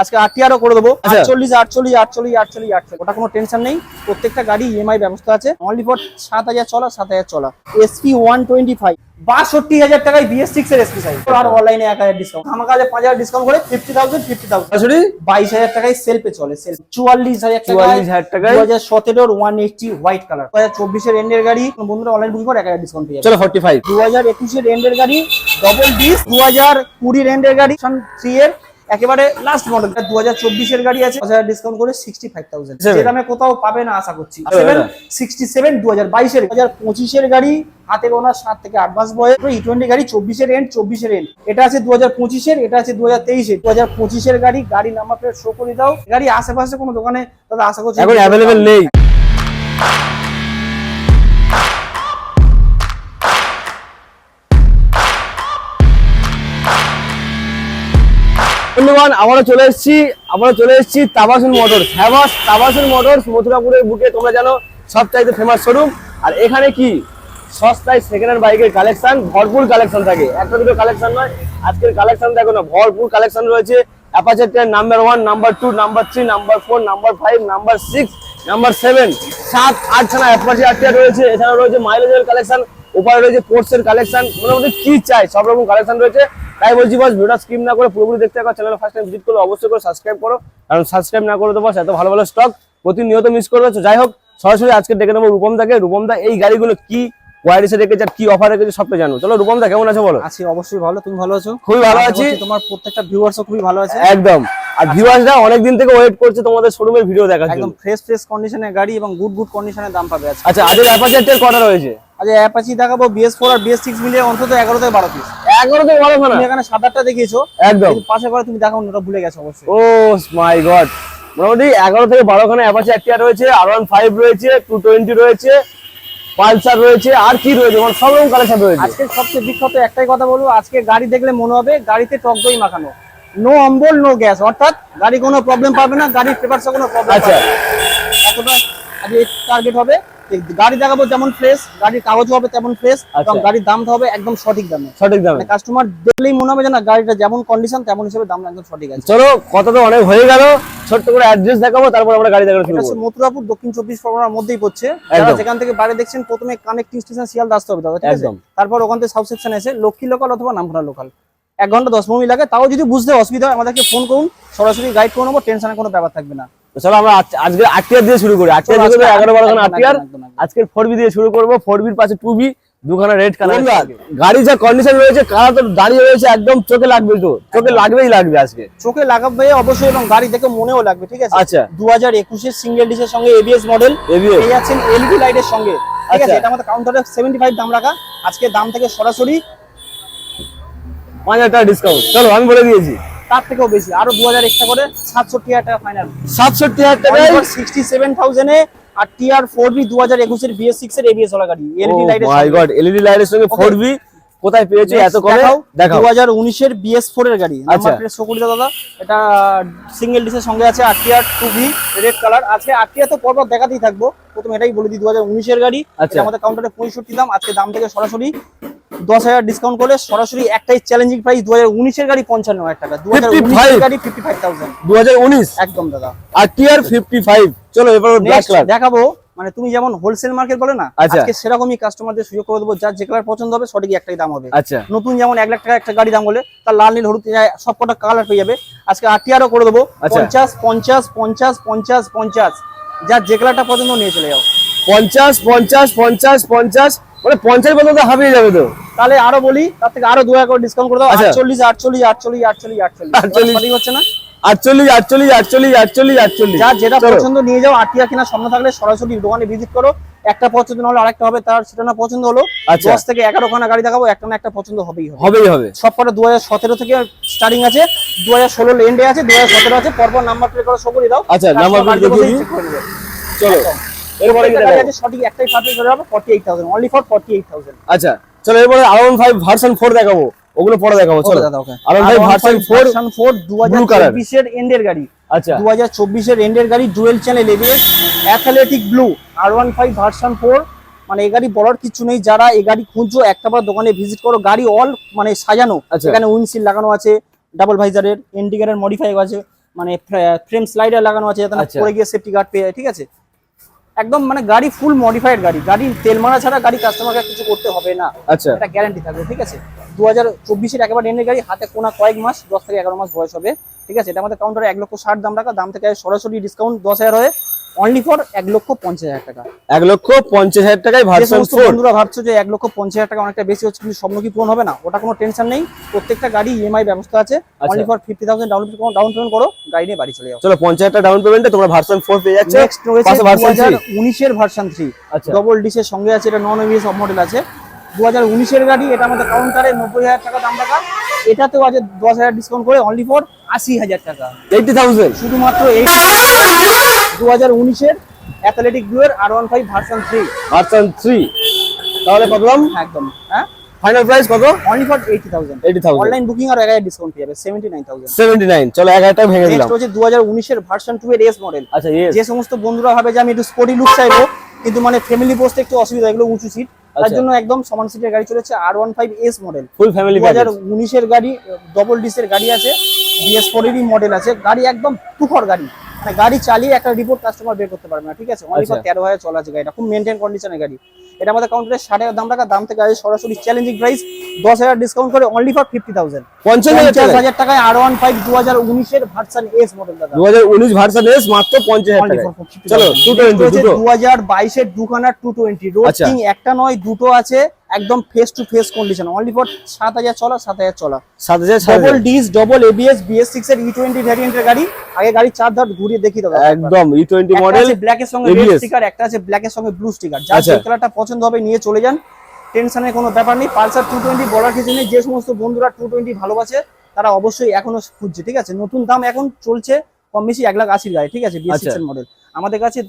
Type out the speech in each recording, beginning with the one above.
আজকে আরটিআরও করে দেবো। আচ্ছা। আটচল্লিশ আটচল্লিশ আটচল্লিশ আটচল্লিশ আটচল্লিশ। ওটা কোনো টেনশন নেই। প্রত্যেকটা গাড়ি ইএমআই ব্যবস্থা আছে। অনলি ফর সাত হাজার চলা সাত হাজার চলা। এসপি ওয়ান টোয়েন্টি ফাইভ বাষট্টি হাজার টাকায় বিএস সিক্স এর এসপি সাইজ আর অনলাইনে এক হাজার ডিসকাউন্ট আমার কাছে পাঁচ হাজার ডিসকাউন্ট করে ফিফটি থাউজেন্ড ফিফটি থাউজেন্ড বাইশ হাজার টাকায় সেলফে চলে সেলফ চুয়াল্লিশ হাজার চুয়াল্লিশ হাজার টাকায়? দু হাজার সতেরোর ওয়ান এইচটি হোয়াইট কালার দু হাজার চব্বিশের এন্ডের গাড়ি বন্ধুরা অনলাইন বুকিং করে এক হাজার ডিসকাউন্ট পেয়ে চলো ফর্টি ফাইভ দু হাজার একুশের এন্ডের গাড়ি ডবল ডিস দু হাজার কুড়ির এন্ডের গাড়ি থ্রি এর। একেবারে লাস্ট মডেল দু হাজার চব্বিশের গাড়ি আছে হাজার ডিসকাউন্ট করে সিক্সটি ফাইভ থাউজেন্ড. যে দামে কোথাও পাবে না আশা করছি। সিক্সটি সেভেন দু হাজার বাইশের দু হাজার পঁচিশের গাড়ি হাতে গোনা সাত থেকে আট মাস বয়স। ই টোয়েন্টি গাড়ি চব্বিশের এন্ড চব্বিশের এন্ড এটা আছে দু হাজার পঁচিশের এটা আছে দু হাজার তেইশের। দু হাজার পঁচিশের গাড়ি গাড়ি নাম্বার প্লেট শো করে দাও। গাড়ি আশেপাশে কোনো দোকানে দাদা আশা করছি এখন অ্যাভেলেবেল নেই। বন্ধুগণ আবারও চলে এসেছি, আবারও চলে এসেছি Tabassum motors. Famous Tabassum motors, মথুরাপুরের বুকে তোমরা জানো সব চাইতে ফেমাস শোরুম আর এখানে কি? সস্তায় সেকেন্ড হ্যান্ড বাইকের কালেকশন ভরপুর কালেকশন থাকে। একটা দুটো কালেকশন নয়, আজকের কালেকশন দেখো না, ভরপুর কালেকশন রয়েছে। অ্যাপাচের number one number two number three number four number five number six number seven সাত আট ছানা অ্যাপাচি আটটা রয়েছে। এছাড়াও রয়েছে মাইলেজের কালেকশন উপরে রয়েছে পোর্টসের কালেকশন মোটামুটি কি চাই, সব রকম কালেকশন রয়েছে। তাই বলছি বস ভিডিওটা স্কিম না করে পুরোপুরি দেখতে থাকো চ্যানেল ফার্স্ট টাইম ভিজিট করলে অবশ্যই করে সাবস্ক্রাইব করো। কারণ সাবস্ক্রাইব না করে তো বস এত ভালো ভালো স্টক প্রতিনিয়ত মিস করবে। যাই হোক, সরাসরি আজকে দেখে নেব রূপম দাকে। রূপম দা, এই গাড়িগুলো কি? কোয়ালিটি রেখেছে আর কি অফার রেখেছে সবটা জানো। চলো রূপম দা কেমন আছে বলো? আছি অবশ্যই ভালো। তুমি ভালো আছো? খুবই ভালো আছি। তোমার প্রত্যেকটা ভিউয়ার্সও খুবই ভালো আছে। একদম। আর ভিউয়ার্সরা অনেকদিন থেকে ওয়েট করছে তোমাদের শোরুমের ভিডিও দেখার জন্য। একদম ফ্রেশ ফ্রেশ কন্ডিশনের গাড়ি এবং গুড গুড কন্ডিশনের দাম পাবে আজকে। আচ্ছা আজকে অ্যাপাচারটার কটা রয়েছে? আজ অ্যাপাচি দেখাবো বিএস ফোর আর বিএস সিক্স মিলিয়ে অন্তত এগারো থেকে বারো পিস এগারো থেকে ভালো না এখানে সাত আটটা দেখিয়েছো। একদম। পাশে করে তুমি দেখাও না, ওটা ভুলে গেছো অবশ্যই। ও মাই গড মোটামুটি এগারো থেকে বারো খানে অ্যাপাচি একটা রয়েছে আর ওয়ান ফাইভ রয়েছে টু টোয়েন্টি রয়েছে পালসার রয়েছে আর কি রয়েছে? মানে সব রকম কালেকশন রয়েছে। আজকে সবচেয়ে বিখ্যাত একটাই কথা বলব আজকে গাড়ি দেখলে মনে হবে গাড়িতে টক দই মাখানো। নো অম্বল নো গ্যাস অর্থাৎ গাড়ি কোনো প্রবলেম পাবে না গাড়ির পেপারসে কোনো প্রবলেম আচ্ছা। এতটা আজকে টার্গেট হবে। গাড়ি দেখাবো যেমন ফ্রেশ গাড়ির কাগজ হবে তেমন ফ্রেশ এবং আচ্ছা। গাড়ির দামটা হবে একদম সঠিক দামে। সঠিক দামে। মানে কাস্টমার দেখলেই মনে হবে যে না গাড়িটা যেমন কন্ডিশন তেমন হিসেবে দাম একদম সঠিক আছে। চলো কথা তো অনেক হয়ে গেল। ছোট্ট করে অ্যাড্রেস দেখাবো তারপর আমরা গাড়ি শুরু এটা মথুরাপুর দক্ষিণ চব্বিশ পরগনার মধ্যেই পড়ছে। যারা যেখান থেকে বাইরে দেখছেন প্রথমে কানেক্টিং স্টেশন শিয়ালদা আসতে হবে দাদা ঠিক আছে? একদম। তারপর ওখান থেকে সাউথ সেকশন এসে লক্ষ্মী লোকাল অথবা নামখানা লোকাল এক ঘণ্টা দশ মিনিট লাগে। তাও যদি বুঝতে অসুবিধা হয় আমাদেরকে ফোন করুন। সরাসরি গাইড করে নেব টেনশনের কোনো ব্যাপার থাকবে না। তো চলো আমরা আজকে আটটিয়ার দিয়ে শুরু করি। আটটিয়ার দিয়ে এগারো বারো খানা আটটিয়ার। আজকের ফোর বি দিয়ে শুরু করব। ফোর বির পাশে টু বি দুখানা রেড কালার গাড়ি যা কন্ডিশন রয়েছে কারা তো দাঁড়িয়ে রয়েছে একদম চোখে লাগবে তো। চোখে লাগবেই লাগবে আজকে। চোখে লাগাবে অবশ্যই এবং গাড়ি দেখে মনেও লাগবে ঠিক আছে? আচ্ছা। দু হাজার একুশের সিঙ্গেল ডিসের সঙ্গে এবিএস মডেল পেয়ে যাচ্ছেন এলইডি লাইটের সঙ্গে ঠিক আছে? আচ্ছা। এটা আমাদের কাউন্টারে সেভেন্টি ফাইভ দাম রাখা। আজকে দাম থেকে সরাসরি পাঁচ হাজার টাকা ডিসকাউন্ট চলো আমি বলে দিয়েছি। তার থেকেও বেশি। আরও দু হাজার এক্সট্রা করে সাতষট্টি হাজার টাকা ফাইনাল সাতষট্টি হাজার টাকায় সিক্সটি সেভেন থাউজেন্ডে আর টিআর ফোর বি দু হাজার একুশের বিএস সিক্স এর এবিএস ওলা গাড়ি। LED light my god LED লাইটের সঙ্গে ফোর বি কোথায় পেয়েছ? এত কমে? দেখাও দু হাজার উনিশের বিএস ফোর এর গাড়ি। আচ্ছা। নাম্বার প্লেট দাদা। এটা সিঙ্গেল ডিসের সঙ্গে আছে আর TR two V red colour আজকে আর টিআর তো পরপর দেখাতেই থাকব। প্রথমে এটাই বলে দিই দু হাজার উনিশের গাড়ি। আচ্ছা। এটা আমাদের কাউন্টারে পঁয়ষট্টি দাম। আজকে দাম থেকে সরাসরি দশ হাজার ডিসকাউন্ট করলে সরাসরি একটাই চ্যালেঞ্জিং প্রাইস দু হাজার উনিশের গাড়ি পঞ্চান্ন হাজার টাকা দু হাজার 55 উনিশের গাড়ি ফিফটি ফাইভ থাউজেন্ড দু হাজার উনিশ? একদম দাদা। আর টিআর ফিফটি ফাইভ চলো এবার দেখাবো মানে তুমি যেমন হোলসেল মার্কেট বলে না আচ্ছা। আজকে সেরকমই কাস্টমারদের সুযোগ করে দেবো যার যে কালার পছন্দ হবে সঠিক একটাই দাম হবে। আচ্ছা। নতুন যেমন এক লাখ টাকা একটা গাড়ি দাম বলে তার লাল নীল হলুদ সব কটা কালার পেয়ে যাবে। আজকে আরটিআরও করে দেবো আচ্ছা। পঞ্চাশ পঞ্চাশ পঞ্চাশ পঞ্চাশ পঞ্চাশ। যার যে কালারটা পছন্দ নিয়ে চলে যাও। পঞ্চাশ পঞ্চাশ পঞ্চাশ পঞ্চাশ মানে পঞ্চাশ পর্যন্ত হাঁপিয়ে যাবে তো। তাহলে আরও বলি তার থেকে আরও দু করে ডিসকাউন্ট করে দাও। আচ্ছা। আটচল্লিশ আটচল্লিশ আটচল্লিশ আটচল্লিশ আটচল্লিশ। হচ্ছে না? আটচল্লিশ আটচল্লিশ আটচল্লিশ আটচল্লিশ আটচল্লিশ। যার যেটা পছন্দ নিয়ে যাও আটিয়া কিনা থাকলে সরাসরি দোকানে ভিজিট করো। একটা পছন্দ না হলে আরেকটা হবে তার সেটা না পছন্দ হলো আচ্ছা। দশ থেকে এগারো খানা গাড়ি দেখাবো একটা না একটা পছন্দ হবেই হবেই হবে। সব কটা দু হাজার সতেরো থেকে স্টার্টিং আছে দু হাজার ষোলো এন্ডে আছে দু হাজার সতেরো আছে পরপর নাম্বার প্লেট করে করে দাও। আচ্ছা, নেবে। চলো। এরপরে সঠিক একটাই হবে অনলি ফর এইট থাউজেন্ড আচ্ছা চলো এরপরে ভার্সন দেখাবো। ওগুলো পরে দেখাবো চলো। ভার্সন ভার্সন এন্ডের গাড়ি। আচ্ছা। দু হাজার এন্ডের গাড়ি dual channel ABS athletic blue version মানে এই গাড়ি বলার কিছু নেই। যারা এই গাড়ি খুঁজছো একটা বার দোকানে ভিজিট করো গাড়ি অল মানে সাজানো। আচ্ছা। এখানে উইন্ডশিল্ড লাগানো আছে ডাবল ভাইজারের ইন্ডিকেটার মডিফাই আছে মানে ফ্রেম স্লাইডার লাগানো আছে যাতে আচ্ছা। পড়ে গিয়ে সেফটি গার্ড পেয়ে যায় ঠিক আছে? একদম মানে গাড়ি ফুল মডিফাইড গাড়ি। গাড়ি তেল মারা ছাড়া গাড়ি কাস্টমারকে কিছু করতে হবে না। আচ্ছা। এটা গ্যারান্টি থাকবে ঠিক আছে? দু হাজার চব্বিশের একেবারে এনে গাড়ি হাতে কোনা কয়েক মাস দশ থেকে এগারো মাস বয়স হবে ঠিক আছে? এটা আমাদের কাউন্টারে এক লক্ষ ষাট দাম রাখা দাম থেকে সরাসরি ডিসকাউন্ট দশ হাজার হয়ে অনলি ফর এক লক্ষ পঞ্চাশ হাজার টাকা। এক লক্ষ পঞ্চাশ হাজার টাকায় ভার্সন ফোর বন্ধুরা ভাবছ যে এক লক্ষ পঞ্চাশ হাজার টাকা অনেকটা বেশি হচ্ছে কিন্তু স্বপ্ন কি পূরণ হবে না? ওটা কোনো টেনশন নেই। প্রত্যেকটা গাড়ি ইএমআই ব্যবস্থা আছে। Only for fifty thousand down down payment করো গাড়ি নিয়ে বাড়ি চলে যাও। চলো পঞ্চাশ হাজার ডাউন পেমেন্টে তোমরা ভার্সন ফোর পেয়ে যাচ্ছে। নেক্সট রয়েছে দু ভার্সন হাজার উনিশের ভার্সন থ্রি ডবল ডিসের সঙ্গে আছে এটা নন ওবিএস সব মডেল আছে। দু হাজার উনিশের গাড়ি এটা আমাদের কাউন্টারে নব্বই হাজার টাকা দাম রাখা। এটাতেও আছে দশ হাজার ডিসকাউন্ট করে অনলি ফর আশি হাজার টাকা। এইটি থাউজেন্ড শুধুমাত্র এই দু হাজার উনিশের অ্যাথলেটিক ব্লুয়ের আর one five version three version three তাহলে কত দাম? একদম হ্যাঁ? ফাইনাল প্রাইস কত? Only for eighty thousand eighty thousand online booking আর এক হাজার ডিসকাউন্ট পেয়ে যাবে seventy nine thousand seventy nine চলো এক হাজার টাকা ভেঙে দিলাম। নেক্সট হচ্ছে দু হাজার উনিশের ভার্সন টু এর এস মডেল আচ্ছা যে সমস্ত বন্ধুরা ভাবে যে আমি একটু স্পোর্টি লুক চাইব কিন্তু মানে ফ্যামিলি বসতে একটু অসুবিধা এগুলো উঁচু সিট তার আচ্ছা। জন্য একদম সমান সিটের গাড়ি চলেছে আর one five S model full family দু হাজার উনিশের গাড়ি ডবল ডিসের গাড়ি আছে বিএস ফোরেরই মডেল আছে। গাড়ি একদম তুখর গাড়ি। মানে গাড়ি চালিয়ে একটা রিপোর্ট কাস্টমার বের করতে পারবে না ঠিক আছে? অনলি আচ্ছা। তেরো হাজার চলা আছে গাড়িটা খুব মেনটেন কন্ডিশনের গাড়ি। এটা আমাদের কাউন্টারে ষাট হাজার দাম রাখা দাম থেকে আছে সরাসরি চ্যালেঞ্জিং প্রাইস দশ হাজার ডিসকাউন্ট করে অনলি ফর ফিফটি থাউজেন্ড পঞ্চাশ হাজার টাকা টাকায় আর ওয়ান ফাইভ দু হাজার উনিশের ভার্সান এস মডেল দাদা। দু হাজার উনিশ ভার্সন এস মাত্র পঞ্চাশ চলো টু টোয়েন্টি দু হাজার বাইশের দুখানা টু টোয়েন্টি। রোড একটা নয় দুটো আছে। একদম face to face condition only for সাত হাজার চলা সাত হাজার চলা। সাত হাজার double disc double ABS BS six এর ই টোয়েন্টি ভ্যারিয়েন্টের গাড়ি। আগে গাড়ি চার ধার ঘুরিয়ে দেখি দাদা একদম ই টোয়েন্টি মডেল ব্ল্যাক এর সঙ্গে রেড স্টিকার একটা আছে ব্ল্যাক এর সঙ্গে ব্লু স্টিকার যার আচ্ছা। যে কালারটা পছন্দ হবে নিয়ে চলে যান। টেনশনের কোনো ব্যাপার নেই। পালসার টু টোয়েন্টি বলার কিছু নেই। যে সমস্ত বন্ধুরা টু টোয়েন্টি ভালোবাসে তারা অবশ্যই এখনও খুঁজছে ঠিক আছে? নতুন দাম এখন চলছে কম বেশি এক লাখ আশির গাড়ি ঠিক আছে? বিএস আচ্ছা। সিক্স এর মডেল আমাদের কাছে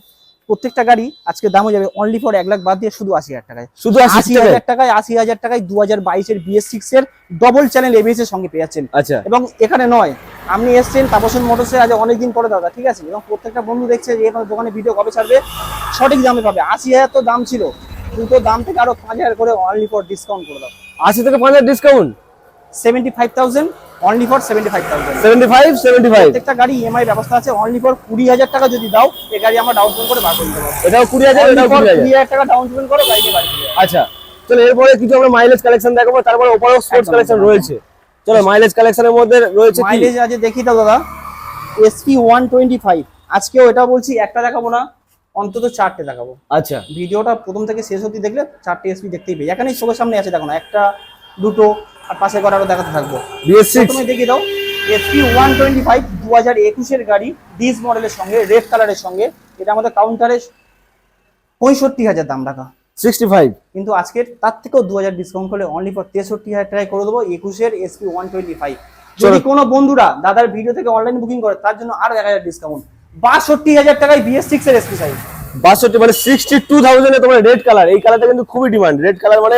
প্রত্যেকটা গাড়ি আজকে দাম হয়ে যাবে অনলি ফর এক লাখ বাদ দিয়ে শুধু আশি হাজার টাকায়। শুধু আশি হাজার টাকায় আশি হাজার টাকায় দু হাজার বাইশের বিএস সিক্স এর ডবল চ্যানেল এবিএস এর সঙ্গে পেয়ে যাচ্ছেন আচ্ছা। এবং এখানে নয় আপনি এসছেন তাপসন মোটরসে আজ অনেকদিন পরে দাদা ঠিক আছে? এবং প্রত্যেকটা বন্ধু দেখছে যে এবার দোকানে ভিডিও কবে ছাড়বে সঠিক দামে পাবে। আশি হাজার তো দাম ছিল দুটো দাম থেকে আরও পাঁচ হাজার করে অনলি ফর ডিসকাউন্ট করে দাও। আশি থেকে পাঁচ হাজার discount seventy five thousand only for seventy five thousand seventy five seventy five প্রত্যেকটা গাড়ি ইএমআই ব্যবস্থা আছে অনলি ফর কুড়ি হাজার টাকা যদি দাও এই গাড়ি আমরা ডাউন পেমেন্ট করে বার করে দিতে এটাও কুড়ি হাজার এটাও কুড়ি হাজার। টাকা ডাউন পেমেন্ট করো গাড়ি বাড়ি আচ্ছা চলো এরপরে কিছু আমরা মাইলেজ কালেকশন দেখাবো তারপরে ওপরেও স্পোর্টস কালেকশন রয়েছে। চলো মাইলেজ কালেকশনের মধ্যে রয়েছে মাইলেজ আছে দেখি দাও দাদা। এসপি ওয়ান টোয়েন্টি ফাইভ আজকেও এটা বলছি একটা দেখাবো না অন্তত চারটে দেখাবো। আচ্ছা। ভিডিওটা প্রথম থেকে শেষ অবধি দেখলে চারটে এসপি দেখতেই পেয়ে এখানেই চোখের সামনে আছে দেখো না একটা দুটো আর পাশে আরও দেখাতে থাকব। প্রথমে দেখিয়ে দাও এসপি ওয়ান টোয়েন্টি ফাইভ দু হাজার একুশের গাড়ি ডিস মডেলের সঙ্গে রেড কালারের সঙ্গে। এটা আমাদের কাউন্টারে পঁয়ষট্টি হাজার দাম রাখা। সিক্সটি ফাইভ কিন্তু আজকের তার থেকেও দু হাজার ডিসকাউন্ট করলে অনলি ফর তেষট্টি হাজার টাকায় করে দেবো একুশের এসপি ওয়ান টোয়েন্টি ফাইভ যদি কোনো বন্ধুরা দাদার ভিডিও থেকে অনলাইন বুকিং করে তার জন্য আরও এক হাজার ডিসকাউন্ট বাষট্টি হাজার টাকায় বিএস সিক্স এর এসপি সাইজ বাষট্টি মানে সিক্সটি টু থাউজেন্ডে তোমার রেড কালার এই কালারটা কিন্তু খুবই ডিমান্ড রেড কালার মানে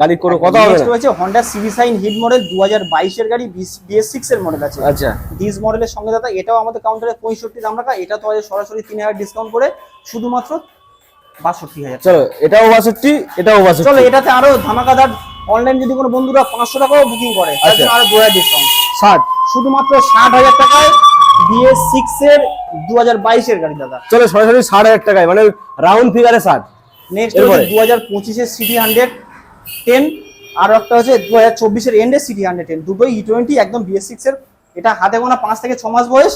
গাড়ি কোনো কথা হবে না। Honda CB Shine hit model দু হাজার বাইশের গাড়ি বিএস সিক্স এর মডেল আছে। আচ্ছা। ডিস মডেলের সঙ্গে দাদা এটাও আমাদের কাউন্টারে পঁয়ষট্টি দাম রাখা এটা তো আছে সরাসরি তিন হাজার ডিসকাউন্ট করে শুধুমাত্র বাষট্টি হাজার চলো এটাও বাষট্টি এটাও চলো এটাতে আরও ধামাকাদার অনলাইন যদি কোনো বন্ধুরা পাঁচশো টাকাও বুকিং করে তার আচ্ছা। আরও দু হাজার ডিসকাউন্ট ষাট। শুধুমাত্র ষাট হাজার টাকায় বিএস সিক্স এর দু হাজার বাইশের গাড়ি দাদা। চলো সরাসরি ষাট হাজার টাকায় মানে রাউন্ড ফিগারে ষাট। নেক্সট? দু হাজার পঁচিশের সিটি হান্ড্রেড টেন আর একটা হচ্ছে দু হাজার চব্বিশের এন্ডে সিটি হান্ড্রেড টেন দুটোই ই টোয়েন্টি একদম বিএস সিক্স এর। এটা হাতে গোনা পাঁচ থেকে ছ মাস বয়স।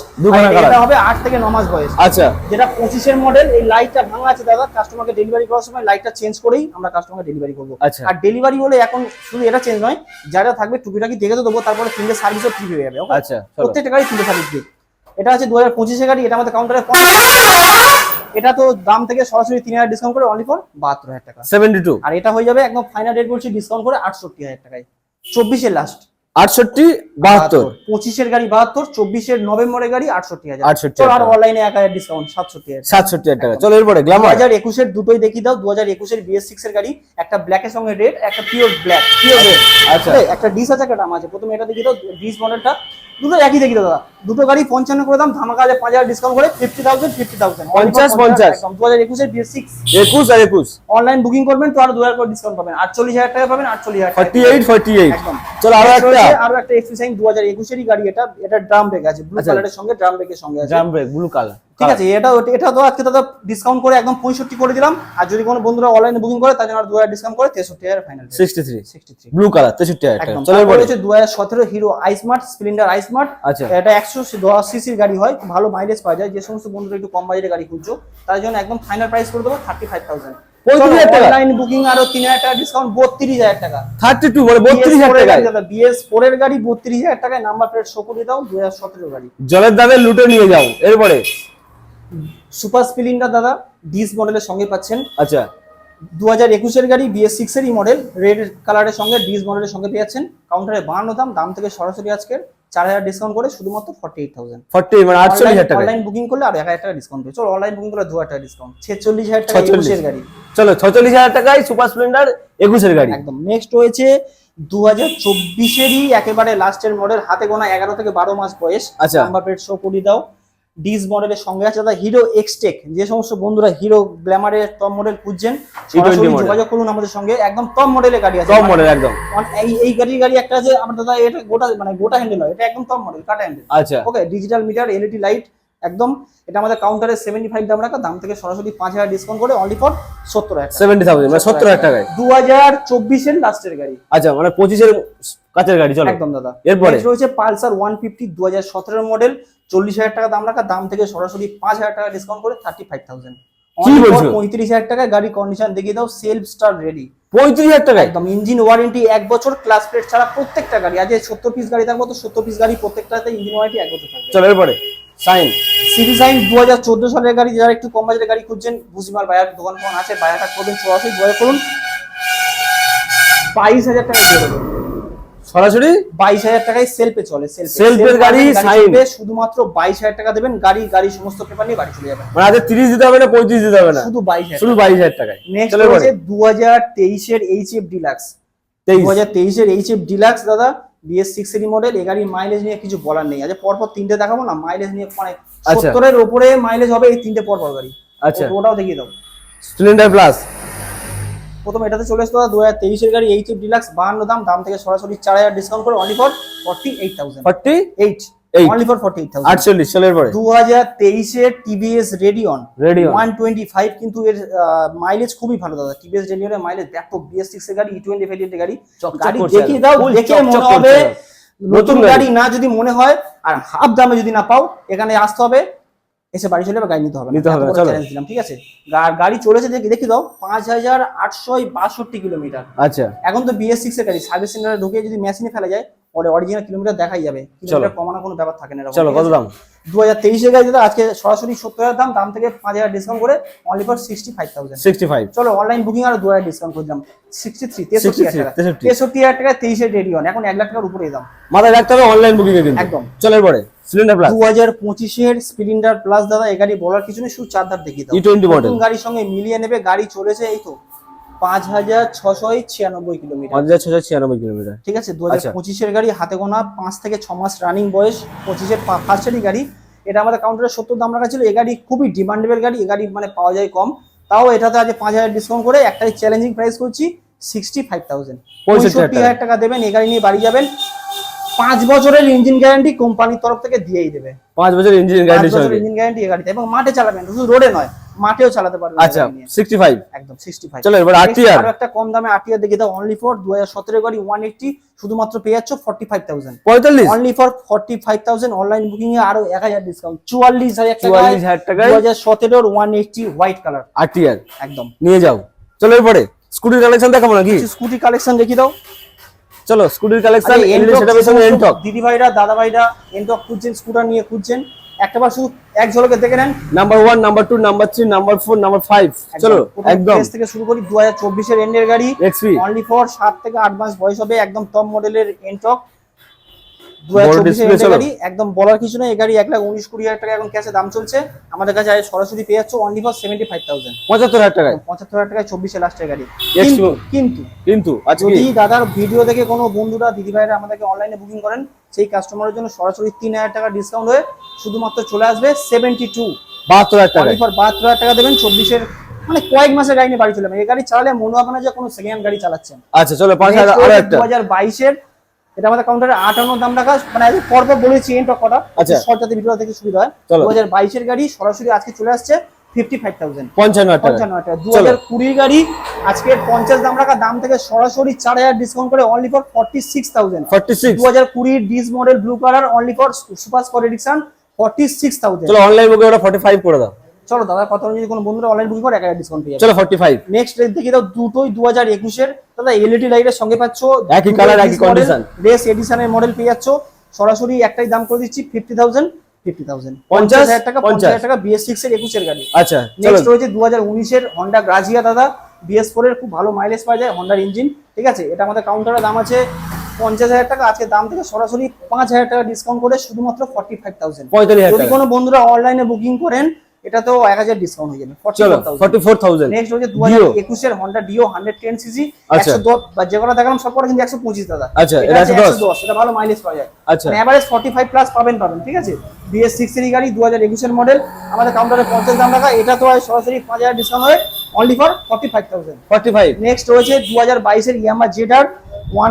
এটা হবে আট থেকে ন মাস বয়স। আচ্ছা। যেটা পঁচিশের মডেল এই লাইটটা ভাঙা আছে দাদা। কাস্টমারকে ডেলিভারি করার সময় লাইটটা চেঞ্জ করেই আমরা কাস্টমারকে ডেলিভারি করব। আচ্ছা। আর ডেলিভারি হলে এখন শুধু এটা চেঞ্জ নয় যারা থাকবে টুকিটাকি দেখে তো দেবো তারপরে তিনটে সার্ভিসও ফ্রি হয়ে যাবে? আচ্ছা প্রত্যেকটা গাড়ি তিনটে সার্ভিস ফ্রি এটা আছে দু হাজার পঁচিশে গাড়ি এটা আমাদের কাউন্টারে এটা তো দাম থেকে সরাসরি তিন হাজার ডিসকাউন্ট করে অনলি ফর বাহাত্তর হাজার টাকা। সেভেন্টি টু আর এটা হয়ে যাবে একদম ফাইনাল রেট বলছি ডিসকাউন্ট করে আটষট্টি হাজার টাকায়। চব্বিশের লাস্ট আটষট্টি বাহাত্তর। পঁচিশের গাড়ি বাহাত্তর চব্বিশের নভেম্বরের গাড়ি আটষট্টি হাজার। 68,000 চলো আর। অনলাইনে এক হাজার ডিসকাউন্ট সাতষট্টি হাজার সাতষট্টি হাজার টাকা। চলো এরপরে দু হাজার একুশের দুটোই দেখিয়ে দাও। দু হাজার একুশের বিএস সিক্স এর গাড়ি একটা ব্ল্যাক এর সঙ্গে রেড একটা পিওর ব্ল্যাক পিওর রেড আচ্ছা। একটা ডিস আছে একটা দাম আছে। প্রথমে এটা দেখিয়ে দাও ডিস মডেলটা দুটো একই দেখি দাদা। দুটো গাড়ি পঞ্চান্ন করে দাম ধামাকা আছে পাঁচ হাজার ডিসকাউন্ট করে ফিফটি থাউজেন্ড ফিফটি থাউজেন্ড পঞ্চাশ, পঞ্চাশ। দু হাজার একুশের বিএস সিক্স একুশ আর একুশ। অনলাইন বুকিং করবেন তো আরও দু হাজার করে ডিসকাউন্ট পাবেন। আটচল্লিশ হাজার টাকা পাবেন আটচল্লিশ হাজার ফর্টি এইট ফর্টি এইট চলো আরও একটা। আরও একটা এক্সপ্রেস সাইন দু হাজার একুশেরই গাড়ি। এটা এটা ড্রাম ব্রেক আছে ব্লু আচ্ছা। কালারের সঙ্গে ড্রাম ব্রেকের সঙ্গে আছে। ড্রাম ব্রেক ব্লু কালার ঠিক আছে এটা এটা তো আজকে দাদা ডিসকাউন্ট করে একদম পঁয়ষট্টি করে দিলাম। আর যদি কোনো বন্ধুরা অনলাইনে বুকিং করে তার জন্য আর দু হাজার ডিসকাউন্ট করে তেষট্টি হাজার final sixty three sixty three blue colour তেষট্টি হাজার টাকা। একদম। চলো তারপরে এরপরে হচ্ছে দু হাজার সতেরো হিরো আইসমার্ট স্প্লেন্ডার আইসমার্ট আচ্ছা। এটা একশো দশ সিসির গাড়ি হয় খুব ভালো মাইলেজ পাওয়া যায়। যে সমস্ত বন্ধুরা একটু কম বাজেটের গাড়ি খুঁজছো তার জন্য একদম ফাইনাল প্রাইস করে দেবো থার্টি ফাইভ থাউজেন্ড 35,000 টাকা? অনলাইন বুকিং আরও তিন হাজার টাকা ডিসকাউন্ট বত্রিশ হাজার টাকা। থার্টি টু মানে বত্রিশ হাজার টাকায়। বিএস ফোর এর গাড়ি বত্রিশ হাজার টাকায় নাম্বার প্লেট শো করে দাও দু হাজার সতেরো গাড়ি। জলের দামে লুটে নিয়ে যাও এরপরে সুপার স্প্লেন্ডার দাদা ডিস মডেলের সঙ্গে পাচ্ছেন। আচ্ছা। দু হাজার একুশের গাড়ি বিএস সিক্স এরই মডেল রেড কালারের সঙ্গে ডিস মডেলের সঙ্গে পেয়ে যাচ্ছেন। কাউন্টারে বাহান্ন দাম দাম থেকে সরাসরি আজকে চার হাজার ডিসকাউন্ট করে শুধুমাত্র ফর্টি এইট থাউজেন্ড ফর্টি মানে আটচল্লিশ হাজার টাকায়। অনলাইন বুকিং করলে আর এক হাজার টাকা ডিসকাউন্ট পেয়ে চলো অনলাইন বুকিং করলে দু হাজার টাকা ডিসকাউন্ট ছেচল্লিশ হাজার টাকা একুশের গাড়ি। চলো ছচল্লিশ হাজার টাকায় সুপার স্প্লেন্ডার একুশের গাড়ি। একদম। নেক্সট হয়েছে দু হাজার চব্বিশেরই একেবারে লাস্টের মডেল হাতে গোনা এগারো থেকে বারো মাস বয়স। আচ্ছা। নাম্বার প্লেট শো করে দাও। ডিস মডেলের সঙ্গে আছে দাদা হিরো এক্সটেক যে সমস্ত বন্ধুরা হিরো গ্ল্যামারের টপ মডেল খুঁজছেন যোগাযোগ করুন আমাদের সঙ্গে। একদম টপ মডেলের গাড়ি আছে। টপ মডেল একদম। এই এই গাড়ির গাড়ি একটা আছে আমার দাদা এটা গোটা মানে গোটা হ্যান্ডেল হয় এটা একদম টপ মডেল কাটা হ্যান্ডেল আচ্ছা। Okay digital meter LED light একদম এটা আমাদের কাউন্টারে সেভেন্টি ফাইভ দাম রাখা দাম থেকে সরাসরি পাঁচ হাজার ডিসকাউন্ট করে অনলি ফর সত্তর হাজার সেভেন্টি থাউজেন্ড মানে সত্তর হাজার টাকায়। দু হাজার চব্বিশের লাস্টের গাড়ি। আচ্ছা মানে পঁচিশের কাছের গাড়ি চলো। একদম দাদা। এরপরে? রয়েছে পালসার ওয়ান ফিফটি দু হাজার সতেরো মডেল চল্লিশ হাজার টাকা দাম রাখা দাম থেকে সরাসরি পাঁচ হাজার টাকা ডিসকাউন্ট করে থার্টি ফাইভ থাউজেন্ড পঁয়ত্রিশ হাজার টাকা গাড়ির কন্ডিশন দেখিয়ে দাও সেলফ স্টার রেডি পঁয়ত্রিশ হাজার টাকায়? একদম ইঞ্জিন ওয়ারেন্টি এক বছর ক্লাস প্লেট ছাড়া প্রত্যেকটা গাড়ি আজ সত্তর পিস গাড়ি থাকব তো সত্তর পিস গাড়ি প্রত্যেকটাতে ইঞ্জিন ওয়ারেন্টি এক বছর থাকবে। চলো এরপরে সাইন সিটি সাইন দু হাজার চোদ্দ সালের গাড়ি যারা একটু কম বাজেটের গাড়ি খুঁজছেন ভুসিমাল বায়ার দোকান ফোন আছে বায়ারটা করবেন সরাসরি যোগাযোগ করুন। বাইশ হাজার টাকা দিয়ে দেবো। সরাসরি? বাইশ হাজার টাকায় সেলফে চলে সেলফে Self গাড়ি, sign। শুধুমাত্র বাইশ হাজার টাকা দেবেন গাড়ি গাড়ি সমস্ত পেপার নিয়ে বাড়ি চলে যাবেন। মানে আগে তিরিশ দিতে হবে না পঁয়ত্রিশ দিতে হবে না? শুধু বাইশ শুধু বাইশ হাজার টাকায়। নেক্সট রয়েছে দু হাজার তেইশের এইচ এফ ডিলাক্স দু হাজার তেইশের এইচ এফ ডিলাক্স দাদা বিএস সিক্স এর মডেল এই গাড়ির মাইলেজ নিয়ে কিছু বলার নেই। আচ্ছা পরপর তিনটে দেখাবো না? মাইলেজ নিয়ে মানে আচ্ছা। সত্তরের উপরে মাইলেজ হবে এই তিনটে পরপর গাড়ি। আচ্ছা। ওটাও দেখিয়ে দাও। স্প্লেন্ডার প্লাস প্রথম এটাতে চলে এসতো দু হাজার তেইশের গাড়ি এইচ এফ ডিলাক্স বাহান্ন দাম দাম থেকে সরাসরি চার হাজার ডিসকাউন্ট করে only for forty eight thousand forty eight only for forty eight thousand আটচল্লিশ চলো এরপরে? দু হাজার তেইশের TVS Radeon one twenty five কিন্তু এর মাইলেজ খুবই ভালো দাদা। টিভিএস রেডিয়নের মাইলেজ বিএস সিক্স এর গাড়ি ই টোয়েন্টি ভেরিয়েন্টের গাড়ি। গাড়ি দেখিয়ে দাও দেখে মনে হবে নতুন নতুন গাড়ি। না যদি মনে হয় আর হাফ দামে যদি না পাও এখানে আসতে হবে এসে বাড়ি চলে গাড়ি নিতে হবে নিতে হবে চলো। দিলাম ঠিক আছে? গাড়ি চলেছে দেখি দেখি দাও পাঁচ হাজার আটশো বাষট্টি কিলোমিটার। আচ্ছা। এখন তো বিএস সিক্স এর গাড়ি সার্ভিস সেন্টারে ঢুকে যদি মেশিনে ফেলা যায় পরে অরিজিনাল কিলোমিটার দেখাই যাবে। কিলোমিটার কমানোর কোনো ব্যাপার থাকে না চলো কত দাম দু হাজার তেইশের গাড়ি দাদা আজকে সরাসরি সত্তর হাজার দাম দাম থেকে পাঁচ হাজার ডিসকাউন্ট করে only for sixty five thousand sixty five চলো অনলাইন বুকিং আর দু হাজার ডিসকাউন্ট করে দিলাম। সিক্সটি থ্রি তেষট্টি হাজার তেষট্টি হাজার টাকা তেইশের রেডি হন এখন এক লাখ টাকার উপরে দাম। মাথায় রাখতে হবে অনলাইন বুকিং এ কিন্তু। একদম। চলো এরপরে সিলিন্ডার প্লাস দু হাজার পঁচিশের স্প্লেন্ডার প্লাস দাদা এই গাড়ি বলার কিছু নেই শুধু চার ধার দেখিয়ে দাও। E20 model। গাড়ির সঙ্গে মিলিয়ে নেবে গাড়ি চলেছে এই তো। পাঁচ হাজার ছশো ছিয়ানব্বই কিলোমিটার। পাঁচ হাজার ছশো ছিয়ানব্বই কিলোমিটার। ঠিক আছে দু হাজার আচ্ছা। পঁচিশের গাড়ি হাতে গোনা পাঁচ থেকে ছ মাস রানিং বয়স পঁচিশের ফার্স্টেরই গাড়ি। এটা আমাদের কাউন্টারে সত্তর দাম রাখা ছিল। এই গাড়ি খুবই ডিমান্ডেবল গাড়ি এই গাড়ি মানে পাওয়া যায় কম। তাও এটাতে আজ পাঁচ হাজার ডিসকাউন্ট করে একটাই চ্যালেঞ্জিং প্রাইস করছি সিক্সটি ফাইভ থাউজেন্ড পঁয়ষট্টি হাজার টাকা। দেবেন এই গাড়ি নিয়ে বাড়ি যাবেন। পাঁচ বছরের ইঞ্জিন গ্যারান্টি কোম্পানির তরফ থেকে দিয়েই দেবে। পাঁচ বছর ইঞ্জিন গ্যারান্টি ইঞ্জিন গ্যারান্টি এই গাড়িতে। এবং মাঠে চালাবেন শুধু রোডে নয় মাঠেও চালাতে পারবেন এই আচ্ছা গাড়ি নিয়ে। সিক্সটি ফাইভ একদম সিক্সটি ফাইভ চলো এবার RTR আরও একটা কম দামে আরটিআর দেখে। দাও অনলি ফর দু হাজার সতেরো গাড়ি ওয়ান এইটটি শুধুমাত্র পেয়ে যাচ্ছ ফর্টি ফাইভ থাউজেন্ড পঁয়তাল্লিশ। Only for forty five thousand online booking এ আরও এক হাজার ডিসকাউন্ট চুয়াল্লিশ হাজার চুয়াল্লিশ হাজার টাকায় দু হাজার সতেরোর one eighty white colour RTR একদম। নিয়ে যাও। চলো এরপরে স্কুটির কালেকশন দেখাবো নাকি? স্কুটি কালেকশন দেখি দাও। চলো স্কুটির কালেকশন দিদি ভাইরা দাদা ভাইরা এনটক খুঁজছেন স্কুটার নিয়ে খুঁজছেন। একটা বার শুধু এক ঝলকে দেখে নেন। Number one number two number three number four number five চলো একদম। থেকে শুরু করি দু হাজার চব্বিশের এন্ডের গাড়ি। অনলি ফর সাত থেকে আট মাস বয়স হবে একদম টপ মডেলের এনটক দু হাজার বড় চব্বিশের display ছিল? গাড়ি একদম বলার কিছু এই গাড়ি এক লাখ উনিশ কুড়ি হাজার টাকা এখন ক্যাশে দাম চলছে। আমাদের কাছে সরাসরি পেয়ে যাচ্ছে only for seventy five thousand পঁচাত্তর হাজার টাকায়? পঁচাত্তর হাজার টাকায় চব্বিশে লাস্টের গাড়ি। কিন্তু. কিন্তু যদি দাদার ভিডিও দেখে কোনো বন্ধুরা দিদিভাইরা আমাদেরকে অনলাইনে বুকিং করেন সেই কাস্টমারের জন্য সরাসরি তিন হাজার টাকা ডিসকাউন্ট হয়ে শুধুমাত্র চলে আসবে সেভেন্টি টু বাহাত্তর হাজার ফর বাহাত্তর হাজার টাকা দেবেন চব্বিশের মানে কয়েক মাসের গাড়ি নিয়ে বাড়ি চলে এই গাড়ি চালালে মনে হবে না যে কোনো সেকেন্ড হ্যান্ড গাড়ি চালাচ্ছেন। আচ্ছা চলো পাঁচ হাজার দু হাজার বাইশের এটা আমাদের কাউন্টারে আটান্ন দাম রাখা মানে আজ পরপর বলেছি এন্ড কটা আচ্ছা। ভিডিও থেকে সুবিধা হয়। দু হাজার বাইশের গাড়ি সরাসরি আজকে চলে আসছে ফিফটি ফাইভ থাউজেন্ড পঞ্চান্ন হাজার টাকা। দু হাজার কুড়ির গাড়ি আজকের পঞ্চাশ দাম রাখা দাম থেকে সরাসরি চার হাজার ডিসকাউন্ট করে only for forty six thousand forty six দু হাজার কুড়ির disc model blue colour only for super edition forty six thousand online বুকে ওটা ফর্টি ফাইভ করে দাও। চলো দাদা কত যদি কোনো বন্ধুরা অনলাইন বুকিং করে এক হাজার ডিসকাউন্ট পেয়ে চলো ফর্টি ফাইভ নেক্সট দেখি দাও দুটোই দু হাজার একুশের। দাদা এলইডি লাইটের সঙ্গে পাচ্ছ একই colour, একই condition। রেস এডিশনের মডেল পেয়ে যাচ্ছ। সরাসরি একটাই দাম করে দিচ্ছি ফিফটি থাউজেন্ড ফিফটি থাউজেন্ড পঞ্চাশ, হাজার টাকা পঞ্চাশ পঞ্চাশ। হাজার টাকা বিএস সিক্স এর একুশের গাড়ি। আচ্ছা নেক্সট রয়েছে দু হাজার উনিশের হন্ডা গ্রাজিয়া দাদা। বিএস ফোর এর খুব ভালো মাইলেজ পাওয়া যায় হন্ডার ইঞ্জিন ঠিক আছে? এটা আমাদের কাউন্টারের দাম আছে পঞ্চাশ হাজার টাকা। আজকে দাম থেকে সরাসরি পাঁচ হাজার টাকা ডিসকাউন্ট করে শুধুমাত্র ফর্টি ফাইভ থাউজেন্ড যদি কোনো বন্ধুরা অনলাইনে বুকিং করেন এটা তো এক হাজার ডিসকাউন্ট হয়ে যাবে। চলো 44,000 ফর্টি ফোর থাউজেন্ড নেক্সট হচ্ছে দু হাজার একুশের Honda Dio hundred ten CC আচ্ছা। একশো দশ বা যে কটা দেখালাম সব কটা কিন্তু একশো পঁচিশ দাদা। আচ্ছা, এটা এটা 110 এটা ভালো মাইলেজ পাওয়া যায়। আচ্ছা। ফর্টি ফাইভ প্লাস পাবেন পাবেন ঠিক আছে? বিএস সিক্স এর গাড়ি দু হাজার একুশের মডেল আমাদের কাউন্টারে পঞ্চাশ দাম রাখা এটা তো হয় সরাসরি পাঁচ হাজার ডিসকাউন্ট হয়ে only for forty five thousand forty five next বাইশের ইয়ামা জেডার ওয়ান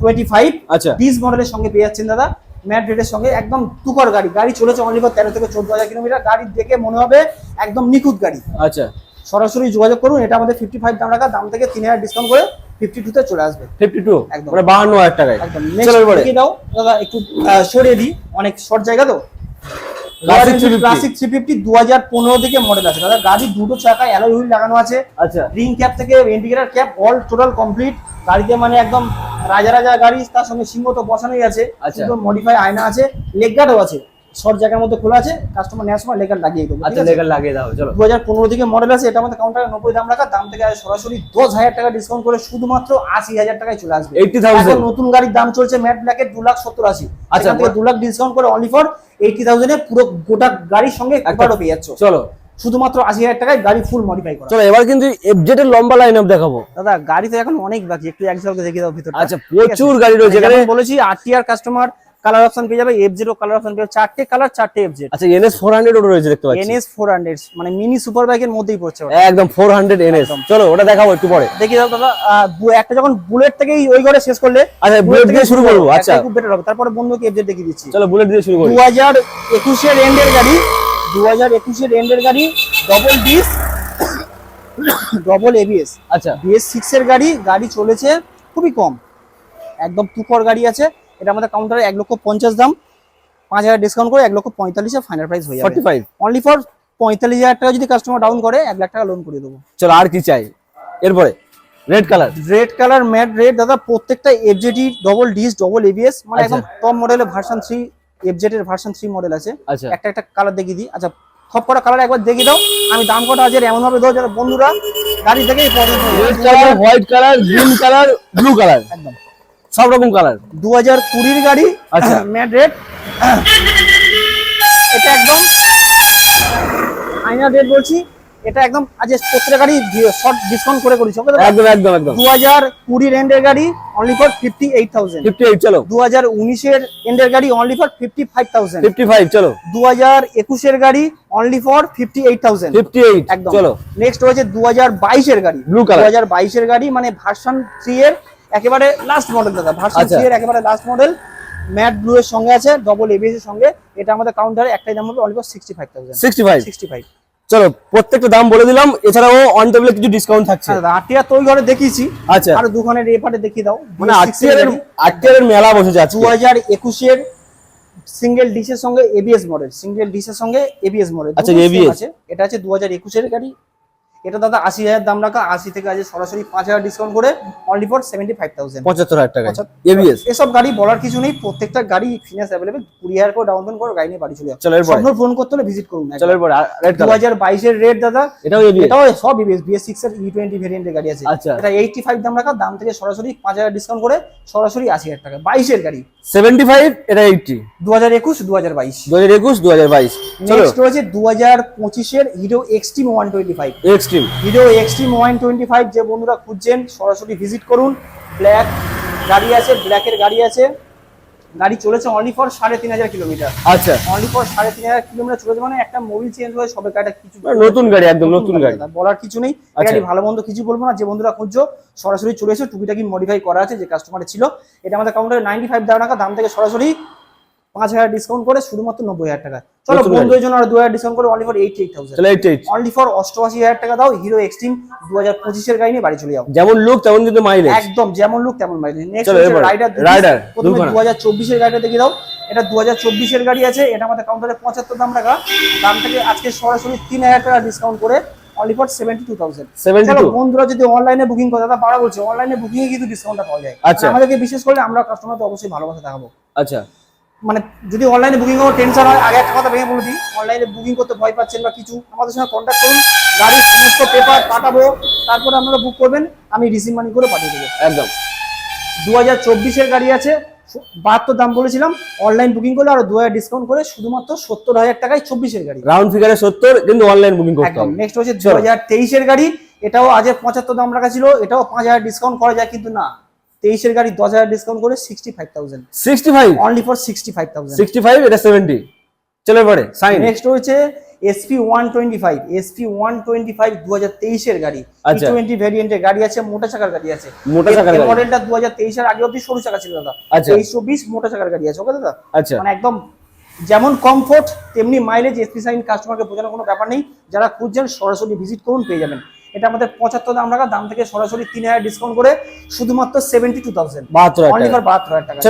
টোয়েন্টি ফাইভ আচ্ছা। ডিস মডেলের সঙ্গে পেয়ে যাচ্ছেন দাদা। ম্যাট রেটের সঙ্গে একদম তুকর গাড়ি। গাড়ি চলেছে অনলি ফর তেরো থেকে চোদ্দ হাজার কিলোমিটার। গাড়ি দেখে মনে হবে একদম নিখুঁত গাড়ি। আচ্ছা। সরাসরি যোগাযোগ করুন এটা আমাদের ফিফটি ফাইভ দাম রাখা দাম থেকে তিন হাজার ডিসকাউন্ট করে ফিফটি টু তে চলে আসবে। ফিফটি টু একদম। মানে বাহান্ন হাজার টাকায়। একদম। দাও। দাদা একটু সরিয়ে দিই। অনেক শর্ট জায়গা তো? Classic 350 ক্লাসিক থ্রি ফিফটি দু হাজার পনেরো থেকে মডেল আছে। দাদা গাড়ি দুটো চাকায় অ্যালয় হুইল লাগানো আছে। আচ্ছা। রিং ক্যাপ থেকে indicator cap all total complete গাড়িতে মানে একদম রাজা রাজা গাড়ি তার সঙ্গে সিংহ তো বসানোই আছে। আচ্ছা। মডিফাই আয়না আছে। লেগ গার্ডও আছে। শর্ট জায়গার মধ্যে খোলা আছে। কাস্টমার নেওয়ার সময় লাগিয়ে দেবো। আচ্ছা লেগার লাগিয়ে দাও চলো। দু হাজার পনেরো থেকে মডেল আছে। এটা আমাদের কাউন্টারে নব্বই দাম রাখা। দাম থেকে সরাসরি দশ হাজার টাকা ডিসকাউন্ট করে শুধুমাত্র আশি হাজার টাকায় চলে আসবে। 80,000 এখন নতুন গাড়ির দাম চলছে ম্যাট ব্ল্যাকের দু লাখ সত্তর আশি। আচ্ছা, আচ্ছা দু লাখ ডিসকাউন্ট করে অনলি ফর এইটি থাউজেন্ডে পুরো গোটা গাড়ির সঙ্গে একবারও পেয়ে যাচ্ছ চলো। শুধুমাত্র আশি হাজার টাকায় গাড়ি ফুল মডিফাই করা। চলো এবার কিন্তু এফজেড এর লম্বা লাইন আপ দেখাবো। দাদা গাড়ি তো এখন অনেক বাকি একটু এক ঝলকে দেখিয়ে দাও ভিতরে আচ্ছা প্রচুর গাড়ি রয়েছে এখানে। বলেছি আর কাস্টমার কালার অপশন পেয়ে যাবে এফ জিরো কালার অপশন পেয়ে চারটে কালার চারটে এফ জেড আচ্ছা এনএস ফোর হান্ড্রেড রয়েছে দেখতে পাচ্ছি। এনএস ফোর হান্ড্রেড মানে মিনি সুপার বাইকের মধ্যেই পড়ছে ওটা। একদম ফোর হান্ড্রেড এনএস চলো ওটা দেখাবো একটু পরে। দেখি দাদা একটা যখন বুলেট থেকেই ওই ঘরে শেষ করলে আচ্ছা বুলেট দিয়ে শুরু করব আচ্ছা। খুব বেটার হবে। তারপরে বন্ধুকে এফ এফজেড দেখিয়ে দিচ্ছি। চলো বুলেট দিয়ে শুরু করি। দু হাজার একুশের এন্ডের গাড়ি দু হাজার একুশের এন্ডের গাড়ি ডবল ডিস ডবল এবিএস আচ্ছা। বিএস সিক্স এর গাড়ি গাড়ি চলেছে খুবই কম। একদম তুকর গাড়ি আছে। এটা আমাদের কাউন্টারে এক লক্ষ পঞ্চাশ দাম পাঁচ হাজার ডিসকাউন্ট করে এক লক্ষ পঁয়তাল্লিশে ফাইনাল প্রাইস হয়ে যাবে। ফাইভ অনলি ফর পঁয়তাল্লিশ হাজার টাকা যদি কাস্টমার ডাউন করে এক লাখ টাকা লোন করে দেবো। চলো আর কি চাই? এরপরে red colour red colour matte red দাদা প্রত্যেকটা FZD double disc double ABS মানে আচ্ছা। একদম টপ মডেলের ভার্সন থ্রি এফজেড এর ভার্সন থ্রি মডেল আছে। আচ্ছা। একটা একটা কালার দেখিয়ে দিই। আচ্ছা সব কটা কালার একবার দেখিয়ে দাও। আমি দাম কটা আছে এমন ভাবে দাও যারা বন্ধুরা গাড়ি colour white colour green colour blue colour একদম। সব রকম কালার দু হাজার কুড়ির গাড়ি আচ্ছা। ম্যাট রেড এটা একদম আইনা রেট বলছি এটা একদম আজ গাড়ি শর্ট ডিসকাউন্ট করে করেছি ওকে একদম একদম একদম। দু হাজার কুড়ির এন্ডের গাড়ি only for fifty eight thousand fifty eight চলো। দু হাজার উনিশের এন্ডের গাড়ি only for fifty five thousand fifty five চলো। দু হাজার একুশের গাড়ি only for fifty eight thousand fifty eight একদম। চলো। নেক্সট দু হাজার বাইশের গাড়ি। Blue color. দু হাজার বাইশের গাড়ি মানে ভার্সন থ্রি এর একেবারে লাস্ট মডেল দাদা। ভার্সন আচ্ছা। থ্রি এর একেবারে লাস্ট মডেল ম্যাট ব্লু এর সঙ্গে আছে ডবল এবিএস এর সঙ্গে। এটা আমাদের কাউন্টারে একটাই দাম হবে only for sixty five thousand sixty five sixty five চলো প্রত্যেকটা দাম বলে দিলাম। এছাড়াও অন টেবিলে কিছু ডিসকাউন্ট থাকছে। দাদা আটিয়া তো ওই ঘরে দেখিয়েছি। আচ্ছা। আর দুখানের এপারে দেখিয়ে দাও। মানে আজকের আজকের মেলা বসেছে দু আজকে হাজার একুশের সিঙ্গেল ডিসের সঙ্গে এবিএস মডেল সিঙ্গেল ডিসের সঙ্গে এবিএস মডেল আচ্ছা, ABS আছে। এটা আছে দু হাজার একুশের গাড়ি। এটা দাদা আশি হাজার দাম রাখা আশি থেকে আজ সরাসরি পাঁচ হাজার ডিসকাউন্ট করে only for seventy five thousand পঁচাত্তর। হাজার টাকা এবিএস এসব গাড়ি বলার কিছু নেই প্রত্যেকটা গাড়ি ফিনান্স অ্যাভেলেবেল কুড়ি হাজার করে ডাউন পেমেন্ট করে গাড়ি নিয়ে বাড়ি চলে যাচ্ছে চলো ফোন করতে হলে ভিজিট করুন চলো এরপরে দু হাজার বাইশের রেট দাদা এটাও এবিএস এটাও সব ইবিএস বিএস সিক্স এর ই টোয়েন্টি ভেরিয়েন্টের গাড়ি আছে। আচ্ছা। এটা এইটটি ফাইভ দাম রাখা দাম থেকে সরাসরি পাঁচ হাজার ডিসকাউন্ট করে সরাসরি আশি হাজার টাকা। বাইশের গাড়ি। সেভেন্টি ফাইভ এটা এইটটি দু হাজার একুশ দু হাজার বাইশ। দু হাজার একুশ দু হাজার বাইশ নেক্সট রয়েছে দু হাজার পঁচিশের Hero Xtreme one twenty five Xtreme Hero Xtreme one twenty five যে বন্ধুরা খুঁজছেন সরাসরি ভিজিট করুন। ব্ল্যাক গাড়ি আছে ব্ল্যাকের গাড়ি আছে। গাড়ি চলেছে অনলি ফর সাড়ে তিন হাজার কিলোমিটার আচ্ছা। অনলি ফর সাড়ে তিন হাজার কিলোমিটার চলেছে মানে একটা মোবিল চেঞ্জ হয়ে সবে একটা কিছু মানে নতুন গাড়ি একদম নতুন গাড়ি। বলার কিছু নেই। আচ্ছা। গাড়ি ভালো মন্দ কিছু বলব না। যে বন্ধুরা খুঁজছো সরাসরি চলে এসে। টুকিটাকি মডিফাই করা আছে যে কাস্টমারের ছিল। এটা আমাদের কাউন্টারে নাইনটি ফাইভ টাকা দাম থেকে সরাসরি পাঁচ হাজার ডিসকাউন্ট করে শুধুমাত্র নব্বই হাজার টাকা। চলো। বন্ধুদের জন্য আর দু হাজার ডিসকাউন্ট করে only for eighty eight thousand only for অষ্টআশি হাজার টাকা দাও হিরো এক্সট্রিম দু হাজার পঁচিশের গাড়ি নিয়ে বাড়ি চলে যাও। যেমন লুক তেমন কিন্তু মাইলেজ একদম যেমন লুক তেমন মাইলেজ নেক্সট রাইডার প্রথমে দু হাজার চব্বিশের গাড়িটা দেখিয়ে দাও। এটা দু হাজার চব্বিশের গাড়ি আছে এটা আমাদের কাউন্টারে পঁচাত্তর দাম টাকা দাম থেকে আজকে সরাসরি তিন হাজার টাকা ডিসকাউন্ট করে only for seventy two thousand 72 বন্ধুরা যদি অনলাইনে বুকিং করে দাদা বাড়া বলছে অনলাইনে বুকিং এ কিন্তু ডিসকাউন্টটা পাওয়া যায়। আচ্ছা। আমাদেরকে বিশেষ করে আমরা কাস্টমার তো অবশ্যই ভালোবাসা দেখাবো। আচ্ছা। মানে যদি অনলাইনে বুকিং করো টেনশন হয় আগে একটা কথা ভেঙে বলে দিই অনলাইনে বুকিং করতে ভয় পাচ্ছেন বা কিছু আমাদের সঙ্গে কন্ট্যাক্ট করুন গাড়ির সমস্ত পেপার পাঠাবো তারপরে আপনারা বুক করবেন আমি রিসিভ মানি করে পাঠিয়ে দেবো। একদম। দু হাজার চব্বিশের গাড়ি আছে বাহাত্তর দাম বলেছিলাম অনলাইন বুকিং করলে আরও দু হাজার ডিসকাউন্ট করে শুধুমাত্র সত্তর হাজার টাকায় চব্বিশের গাড়ি। রাউন্ড ফিগারে সত্তর কিন্তু অনলাইন বুকিং করতে হবে। নেক্সট হচ্ছে দু হাজার তেইশের গাড়ি এটাও আজকে পঁচাত্তর দাম রাখা ছিল এটাও পাঁচ হাজার ডিসকাউন্ট করা যায় কিন্তু না। তেইশের গাড়ি দশ হাজার ডিসকাউন্ট করে sixty five thousand sixty five only for sixty five thousand sixty five এটা সেভেন্টি চলো এবারে সাইন নেক্সট হচ্ছে SP one twenty five SP one twenty five দু হাজার তেইশের গাড়ি। আচ্ছা। টোয়েন্টি ভ্যারিয়েন্টের গাড়ি আছে মোটা চাকার গাড়ি আছে। মোটা চাকার। মডেলটা দু হাজার তেইশের আগে অব্দি সরু চাকা ছিল দাদা। আচ্ছা। তেইশ চব্বিশ মোটা চাকার গাড়ি আছে ওকে দাদা? আচ্ছা। মানে একদম যেমন কমফোর্ট তেমনি মাইলেজ এসপি সাইন কাস্টমারকে বোঝানোর কোনো ব্যাপার নেই। যারা খুঁজছেন সরাসরি ভিজিট করুন পেয়ে যাবেন। এটা আমাদের পঁচাত্তর দাম টাকা দাম থেকে সরাসরি তিন হাজার ডিসকাউন্ট করে শুধুমাত্র সেভেন্টি টু থাউজেন্ড বাহাত্তর। বাহাত্তর হাজার টাকা।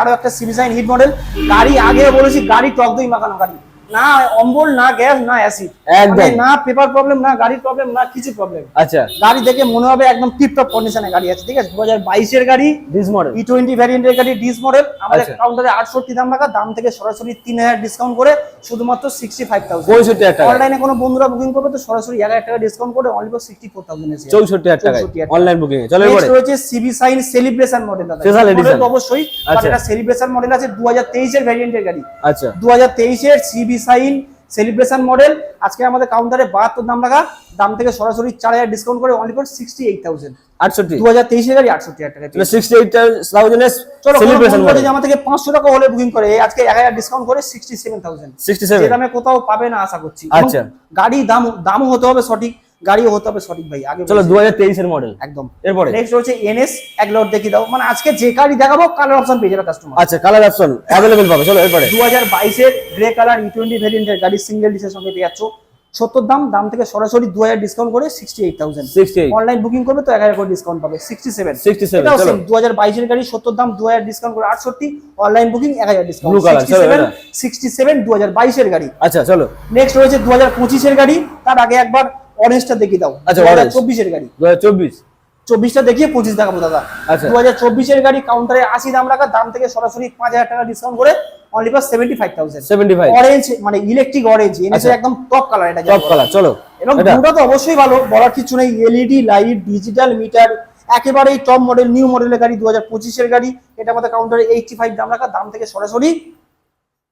আরও একটা সিভিসাইন হিট মডেল গাড়ি আগে বলেছি গাড়ি টক দই মাখানো গাড়ি। না অম্বল না গ্যাস না অ্যাসিড। একদম। না পেপার প্রবলেম না গাড়ির প্রবলেম না কিছু প্রবলেম। আচ্ছা। গাড়ি দেখে মনে হবে একদম টিপটপ কন্ডিশনে গাড়ি আছে ঠিক আছে? দু হাজার বাইশের গাড়ি দিস মডেল ই টোয়েন্টি ভ্যারিয়েন্টের গাড়ি ডিস মডেল আমাদের আচ্ছা। কাউন্টারে আটষট্টি দাম টাকা দাম থেকে সরাসরি তিন হাজার ডিসকাউন্ট করে শুধুমাত্র সিক্সটি ফাইভ থাউজেন্ড পঁয়ষট্টি হাজার টাকা। অনলাইনে কোনো বন্ধুরা বুকিং করবে তো সরাসরি এক হাজার টাকা ডিসকাউন্ট করে only for sixty four thousand চৌষট্টি হাজার টাকায়। 64,000 অনলাইন বুকিং চলো এবারে। নেক্সট রয়েছে সিবি সাইন সেলিব্রেশন মডেল দাদা model edition। তো অবশ্যই। আচ্ছা। আচ্ছা এটা সেলিব্রেশন মডেল আছে দু হাজার তেইশের ভ্যারিয়েন্টের গাড়ি। আচ্ছা। দু হাজার তেইশের সিবি সাইন সেলিব্রেশন মডেল। আজকে আমাদের কাউন্টারে বাহাত্তর দাম লাগা দাম থেকে সরাসরি চার হাজার ডিসকাউন্ট করে only for sixty eight thousand আটষট্টি। দু হাজার তেইশের গাড়ি আটষট্টি হাজার টাকা সিক্সটি এইট থাউজেন্ডের সেলিব্রেশন মডেল আমার থেকে পাঁচশো টাকা হলে বুকিং করে। আজকে এক হাজার ডিসকাউন্ট করে sixty seven thousand sixty seven দামে কোথাও পাবে না আশা করছি। আচ্ছা। গাড়ি দাম দামও হতে হবে সঠিক। গাড়িও হতে হবে সঠিক ভাই আগে চলো। দু হাজার মডেল একদম। এরপরে? নেক্সট হচ্ছে এনএস এক লট দেখিয়ে দাও। মানে আজকে যে গাড়ি দেখাবো কালার অপশন পেয়ে যাবে কাস্টমার আচ্ছা কালার অপশন অ্যাভেলেবেল পাবে। চলো এরপরে। দু হাজার বাইশের গ্রে কালার ই টোয়েন্টি ভ্যারিয়েন্টের গাড়ি সিঙ্গেল ডিসের সঙ্গে পেয়ে যাচ্ছ। সত্তর দাম দাম থেকে সরাসরি দু হাজার ডিসকাউন্ট করে sixty eight thousand sixty online booking করবে তো এক হাজার করে ডিসকাউন্ট পাবে। সিক্সটি সেভেন 67, এটাও চলো। সেম দু হাজার বাইশের গাড়ি সত্তর দাম দু হাজার ডিসকাউন্ট করে আটষট্টি। অনলাইন বুকিং এক হাজার ডিসকাউন্ট সিক্সটি সেভেন দু হাজার বাইশের গাড়ি। আচ্ছা চলো। নেক্সট রয়েছে দু হাজার পঁচিশের গাড়ি। তার আগে একবার অরেঞ্জটা দেখিয়ে দাও। আচ্ছা, চব্বিশের গাড়ি। দু হাজার চব্বিশ। চব্বিশটা দেখিয়ে পঁচিশ দেখাবো দাদা আচ্ছা। দু হাজার চব্বিশের গাড়ি কাউন্টারে আশি দাম রাখা দাম থেকে সরাসরি পাঁচ হাজার টাকা ডিসকাউন্ট করে only for seventy five thousand seventy five orange মানে ইলেকট্রিক অরেঞ্জ আচ্ছা। একদম টপ কালার এটা টপ কালার চলো। এবং এটা। তো অবশ্যই ভালো বলার কিছু নেই। এলইডি লাইট ডিজিটাল মিটার একেবারেই টপ মডেল নিউ মডেলের গাড়ি দু হাজার পঁচিশের গাড়ি। এটা আমাদের কাউন্টারে এইটটি ফাইভ দাম রাখা দাম থেকে সরাসরি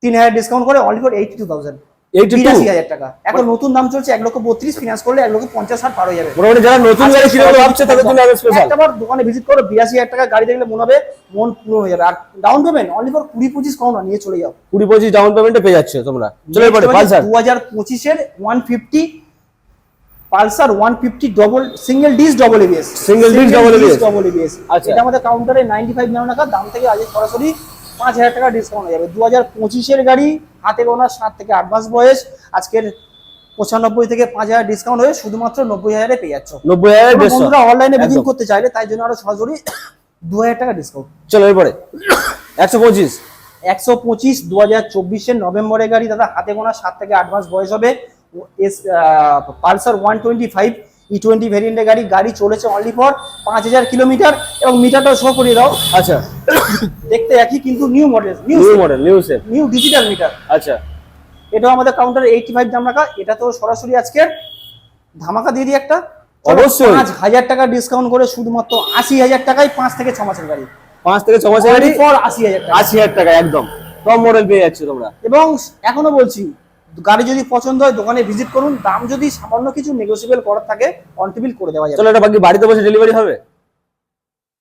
তিন হাজার ডিসকাউন্ট করে only for eighty two thousand বিরাশি হাজার টাকা। এখন নতুন দাম চলছে এক লক্ষ বত্রিশ ফিনান্স করলে এক লক্ষ পঞ্চাশ ষাট পার হয়ে যাবে মোটামুটি যারা নতুন গাড়ি কিনবে ভাবছে তাদের জন্য স্পেশাল দোকানে ভিজিট করো বিরাশি হাজার টাকা গাড়ি দেখলে মনে হবে মন পূর্ণ হয়ে যাবে। আর ডাউন পেমেন্ট অনলি ফর কুড়ি পঁচিশ কম না নিয়ে চলে যাও। কুড়ি পঁচিশ ডাউন পেমেন্টে পেয়ে যাচ্ছে তোমরা। চলো এরপরে পালসার। দু হাজার পঁচিশের one fifty Pulsar one fifty double single disc double ABS Single disc double ABS double ABS আচ্ছা। এটা আমাদের কাউন্টারে নাইনটি ফাইভ নেওয়া টাকা দাম থেকে আজ সরাসরি পাঁচ হাজার টাকা ডিসকাউন্ট হয়ে যাবে। দু হাজার পঁচিশের গাড়ি হাতে গোনা সাত থেকে আট মাস বয়স আজকের পঁচানব্বই থেকে পাঁচ হাজার ডিসকাউন্ট হয়ে শুধুমাত্র নব্বই হাজারে পেয়ে যাচ্ছ। নব্বই হাজার বন্ধুরা অনলাইনে বুকিং করতে চাইলে তাই জন্য আরও সরাসরি দু হাজার টাকা ডিসকাউন্ট চলো এরপরে। একশো পঁচিশ। একশো পঁচিশ দু হাজার চব্বিশের নভেম্বরের গাড়ি দাদা হাতে গোনা সাত থেকে আট মাস বয়স হবে। S Pulsar one twenty five E twenty ভ্যারিয়েন্টের গাড়ি গাড়ি চলেছে অনলি ফর পাঁচ হাজার কিলোমিটার এবং মিটারটাও শো করিয়ে দাও। আচ্ছা। দেখতে একই কিন্তু new model new model new set new digital meter আচ্ছা। এটাও আমাদের কাউন্টার এইটি ফাইভ দাম রাখা এটা তো সরাসরি আজকে ধামাকা দিয়ে দিই একটা। অবশ্যই। পাঁচ হাজার টাকা ডিসকাউন্ট করে শুধুমাত্র আশি হাজার টাকায় পাঁচ থেকে ছ মাসের গাড়ি। পাঁচ থেকে ছ মাসের গাড়ি? ফর আশি হাজার টাকা। আশি হাজার টাকা একদম। টপ মডেল পেয়ে যাচ্ছ তোমরা। এবং এখনও বলছি গাড়ি যদি পছন্দ হয় দোকানে ভিজিট করুন। দাম যদি সামান্য কিছু নেগোসিয়েবল করার থাকে অন টেবিল করে দেওয়া যাবে। চলো এটা বাকি বাড়িতে বসে ডেলিভারি হবে?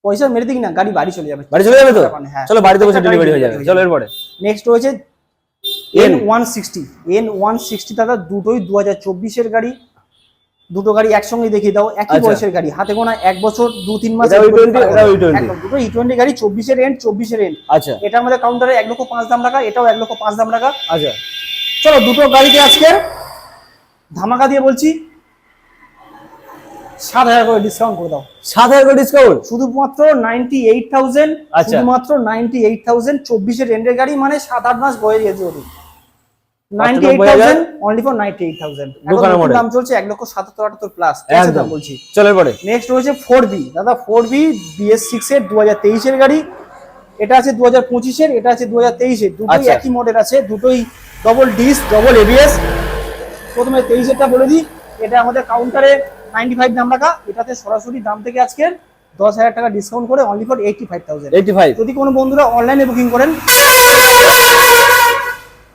পয়সা মেরে দিক না গাড়ি বাড়ি চলে যাবে। বাড়ি চলে যাবে তো? হ্যাঁ। চলো বাড়িতে বসে ডেলিভারি হয়ে যাবে। চলো এরপরে। নেক্সট রয়েছে N one sixty N one sixty দাদা দুটোই দু হাজার চব্বিশের গাড়ি। দুটো গাড়ি একসঙ্গে দেখিয়ে দাও একই আচ্ছা। বয়সের গাড়ি। হাতে গোনা এক বছর দু তিন মাস এটাও E20, এটাও E20 দুটো ই টোয়েন্টি গাড়ি চব্বিশের এন্ড চব্বিশের এন্ড আচ্ছা। এটা আমাদের কাউন্টারে এক লক্ষ পাঁচ দাম রাখা এটাও এক লক্ষ পাঁচ দাম রাখা। আচ্ছা। চলো দুটো গাড়িতে আজকে ধামাকা দিয়ে বলছি সাত হাজার করে ডিসকাউন্ট করে দাও। সাত হাজার করে ডিসকাউন্ট শুধুমাত্র নাইনটি এইট থাউজেন্ড আচ্ছা। শুধুমাত্র নাইনটি এইট থাউজেন্ড চব্বিশের রেন্টের গাড়ি মানে সাত আট মাস বয়ে গেছে ninety eight thousand only for ninety eight thousand দোকানের দাম চলছে এক লক্ষ সাতাত্তর আটাত্তর প্লাস একদম। বলছি। চলো এরপরে নেক্সট রয়েছে ফোর বি দাদা ফোর বি বিএস সিক্স এর দু হাজার তেইশের গাড়ি। এটা আছে দু হাজার পঁচিশের এটা আছে দু হাজার তেইশের। দুটোই আচ্ছা। একই মডেল আছে দুটোই ডবল ডিস ডবল এবিএস প্রথমে তেইশেরটা বলে দিই এটা আমাদের কাউন্টারে নাইনটি ফাইভ দাম রাখা। এটাতে সরাসরি দাম থেকে আজকের দশ হাজার টাকা ডিসকাউন্ট করে only for eighty five thousand eighty five যদি কোনো বন্ধুরা অনলাইনে বুকিং করেন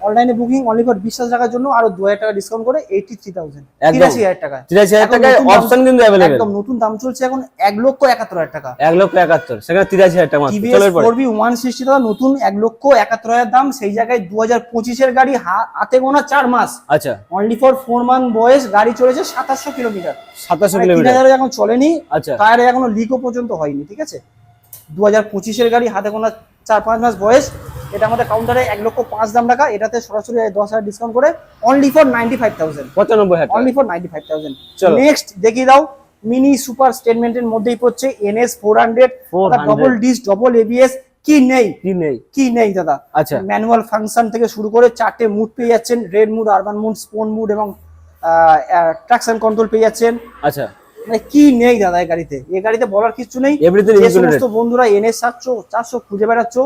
অনলাইনে বুকিং অনলি ফর বিশ্বাস রাখার জন্য আরও দু হাজার টাকা ডিসকাউন্ট করে এইটি থ্রি থাউজেন্ড। তিরাশি হাজার টাকা তিরাশি হাজার অপশন কিন্তু অ্যাভেলেবেল একদম নতুন দাম চলছে এখন এক লক্ষ একাত্তর হাজার টাকা। এক লক্ষ একাত্তর সেখানে তিরাশি হাজার টাকা TVS four B one sixty টাকা নতুন এক লক্ষ একাত্তর হাজার দাম সেই জায়গায় দু হাজার পঁচিশের গাড়ি হাতে গোনা চার মাস। আচ্ছা। অনলি ফর ফোর মান্থ বয়স গাড়ি চলেছে সাতাশশো কিলোমিটার। সাতাশশো মানে কিলোমিটার। এখন চলেনি আচ্ছা। টায়ারে এখনও লিকও পর্যন্ত হয়নি ঠিক আছে? দু হাজার পঁচিশের গাড়ি হাতে গোনা চার পাঁচ মাস বয়স এটা আমাদের কাউন্টারে এক লক্ষ পাঁচ দাম রাখা। এটাতে সরাসরি দশ হাজার ডিসকাউন্ট করে only for ninety five thousand পঁচানব্বই হাজার। Only for ninety five thousand next দেখিয়ে দাও মিনি সুপার স্টেটমেন্টের মধ্যেই পড়ছে NS four hundred double disc double ABS কি নেই? কি নেই? কি নেই দাদা? আচ্ছা। ম্যানুয়াল ফাংশন থেকে শুরু করে চারটে মুড পেয়ে যাচ্ছেন। Red mode urban mode sport mode এবং ট্রাকশন কন্ট্রোল পেয়ে যাচ্ছেন। আচ্ছা। মানে কি নেই দাদা এই গাড়িতে? এই গাড়িতে বলার কিছু নেই। সমস্ত বন্ধুরা এনএস চারশো চারশো খুঁজে বেড়াচ্ছ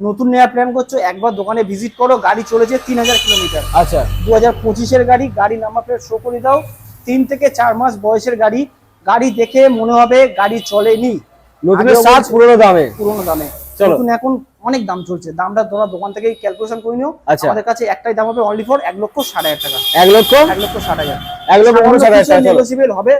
নতুন নেওয়ার প্ল্যান করছ একবার দোকানে ভিজিট করো গাড়ি চলেছে তিন হাজার কিলোমিটার। আচ্ছা। দু হাজার পঁচিশের গাড়ি গাড়ি নাম্বার প্লেট শো করে দাও। তিন থেকে চার মাস বয়সের গাড়ি গাড়ি দেখে মনে হবে গাড়ি চলেনি। নতুনের আগেও পুরোনো দামে। পুরোনো দামে। নতুন এখন অনেক দাম চলছে। দামটা তোমরা দোকান থেকে ক্যালকুলেশন করে নিও। আচ্ছা। আমাদের কাছে একটাই দাম হবে অনলি ফর এক লক্ষ ষাট হাজার টাকা। এক লক্ষ? এক লক্ষ ষাট হাজার। এক লক্ষ হাজার হবে।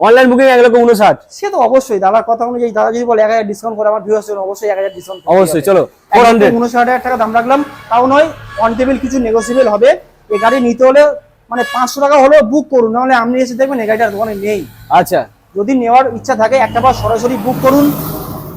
অনলাইন বুকিং এক লক্ষ উনষাট সে তো অবশ্যই দাদার কথা অনুযায়ী দাদা যদি বলে এক হাজার ডিসকাউন্ট করে আমার ভিউয়ার্স অবশ্যই এক হাজার ডিসকাউন্ট অবশ্যই চলো ফোর হান্ড্রেড উনষাট হাজার টাকা দাম রাখলাম তাও নয় অন টেবিল কিছু নেগোসিয়েবল হবে। এই গাড়ি নিতে হলে মানে পাঁচশো টাকা হলেও বুক করুন নাহলে আপনি এসে দেখবেন এই গাড়িটা দোকানে নেই। আচ্ছা। যদি নেওয়ার ইচ্ছা থাকে একটা বার সরাসরি বুক করুন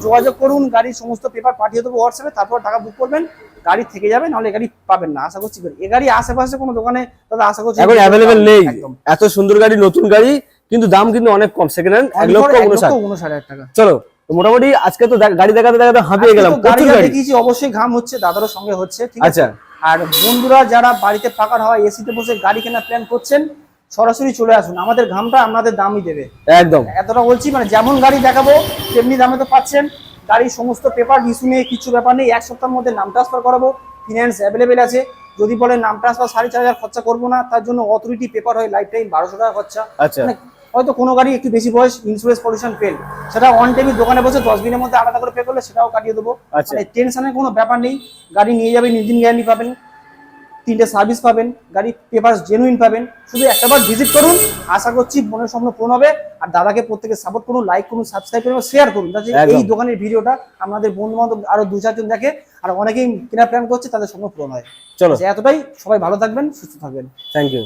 যোগাযোগ করুন গাড়ির সমস্ত পেপার পাঠিয়ে দেবো হোয়াটসঅ্যাপে তারপর টাকা বুক করবেন গাড়ি থেকে যাবে নাহলে গাড়ি পাবেন না আশা করছি। এই গাড়ি আশেপাশে কোনো দোকানে দাদা আশা করছি এখন অ্যাভেলেবেল নেই। একদম। এত সুন্দর গাড়ি নতুন গাড়ি কিন্তু দাম কিন্তু অনেক কম। সেকেন্ড হ্যান্ড এক লক্ষ উনষাট। হাজার টাকা। চলো মোটামুটি আজকে তো গাড়ি দেখাতে দেখাতে হাঁপিয়ে গেলাম গাড়ি দেখিয়েছি অবশ্যই ঘাম হচ্ছে দাদারও সঙ্গে হচ্ছে ঠিক আছে? আচ্ছা। আর বন্ধুরা যারা বাড়িতে পাকার হাওয়া এসিতে বসে গাড়ি কেনার প্ল্যান করছেন সরাসরি চলে আসুন। আমাদের ঘামটা আপনাদের দামই দেবে। একদম। এতটা বলছি মানে যেমন গাড়ি দেখাবো তেমনি দামে তো পাচ্ছেন। গাড়ির সমস্ত পেপার ইস্যু নেই কিছু ব্যাপার নেই এক সপ্তাহের মধ্যে নাম ট্রান্সফার করাবো ফিনান্স অ্যাভেলেবেল আছে। যদি বলেন নাম ট্রান্সফার সাড়ে চার হাজার খরচা করব না তার জন্য অথরিটি পেপার হয় লাইফ টাইম বারোশো টাকা খরচা। আচ্ছা। মানে হয়তো কোনো গাড়ি একটু বেশি বয়স ইন্স্যুরেন্স পলিউশন ফেল সেটা অন টাইমে দোকানে বসে দশ দিনের মধ্যে আলাদা করে পে করলে সেটাও কাটিয়ে দেবো। আচ্ছা। মানে টেনশনের কোনো ব্যাপার নেই। গাড়ি নিয়ে যাবেন ইঞ্জিন গ্যারান্টি পাবেন তিনটে সার্ভিস পাবেন গাড়ি পেপার জেনুইন পাবেন। শুধু একটাবার ভিজিট করুন আশা করছি মনের স্বপ্ন পূরণ হবে। আর দাদাকে প্রত্যেকে সাপোর্ট করুন লাইক করুন সাবস্ক্রাইব করুন শেয়ার করুন। যাতে এই দোকানের ভিডিওটা আপনাদের বন্ধু বান্ধব আরও দু চারজন দেখে আর অনেকেই কেনার প্ল্যান করছে তাদের স্বপ্ন পূরণ হয়। চলো। এতটাই। সবাই ভালো থাকবেন সুস্থ থাকবেন। Thank you